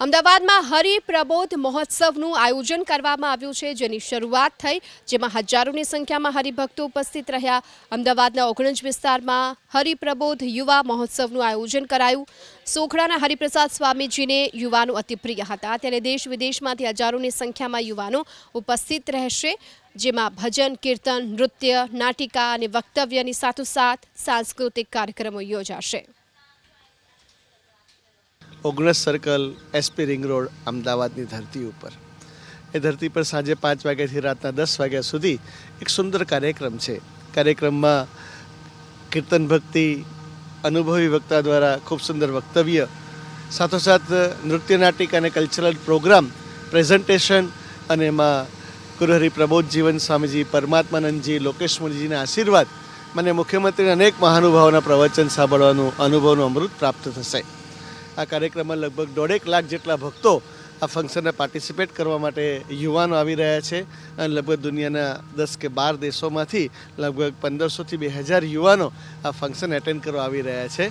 અમદાવાદમાં હરિપ્રબોધ મહોત્સવનું આયોજન કરવામાં આવ્યું છે, જેની શરૂઆત થઈ, જેમાં હજારોની સંખ્યામાં હરિભક્તો ઉપસ્થિત રહ્યા. અમદાવાદના ઓગણજ વિસ્તારમાં હરિપ્રબોધ યુવા મહોત્સવનું આયોજન કરાયું. સોખડાના હરિપ્રસાદ સ્વામીજીને યુવાનો અતિપ્રિય હતા. ત્યારે દેશ વિદેશમાંથી હજારોની સંખ્યામાં યુવાનો ઉપસ્થિત રહેશે, જેમાં ભજન, કીર્તન, નૃત્ય, નાટિકા અને વક્તવ્યની સાથોસાથ સાંસ્કૃતિક કાર્યક્રમો યોજાશે. ઓગણસ સર્કલ એસપી રિંગ રોડ અમદાવાદની ધરતી ઉપર. એ ધરતી પર સાંજે પાંચ વાગ્યાથી રાતના દસ વાગ્યા સુધી એક સુંદર કાર્યક્રમ છે. કાર્યક્રમમાં કીર્તન ભક્તિ, અનુભવી વક્તા દ્વારા ખૂબ સુંદર વક્તવ્ય, સાથોસાથ નૃત્ય નાટિક અને કલ્ચરલ પ્રોગ્રામ પ્રેઝન્ટેશન અને એમાં ગુરુહરિ પ્રબોધ જીવન સ્વામીજી, પરમાત્માનંદજી લોકેશ મુનિજીના આશીર્વાદ, મને મુખ્યમંત્રીના અનેક મહાનુભાવોના પ્રવચન સાંભળવાનું, અનુભવનું અમૃત પ્રાપ્ત થશે. આ કાર્યક્રમમાં લગભગ દોઢેક લાખ જેટલા ભક્તો આ ફંક્શનને પાર્ટિસિપેટ કરવા માટે યુવાનો આવી રહ્યા છે. અને લગભગ દુનિયાના દસ કે બાર દેશોમાંથી લગભગ પંદરસોથી બે હજાર યુવાનો આ ફંક્શન એટેન્ડ કરવા આવી રહ્યા છે.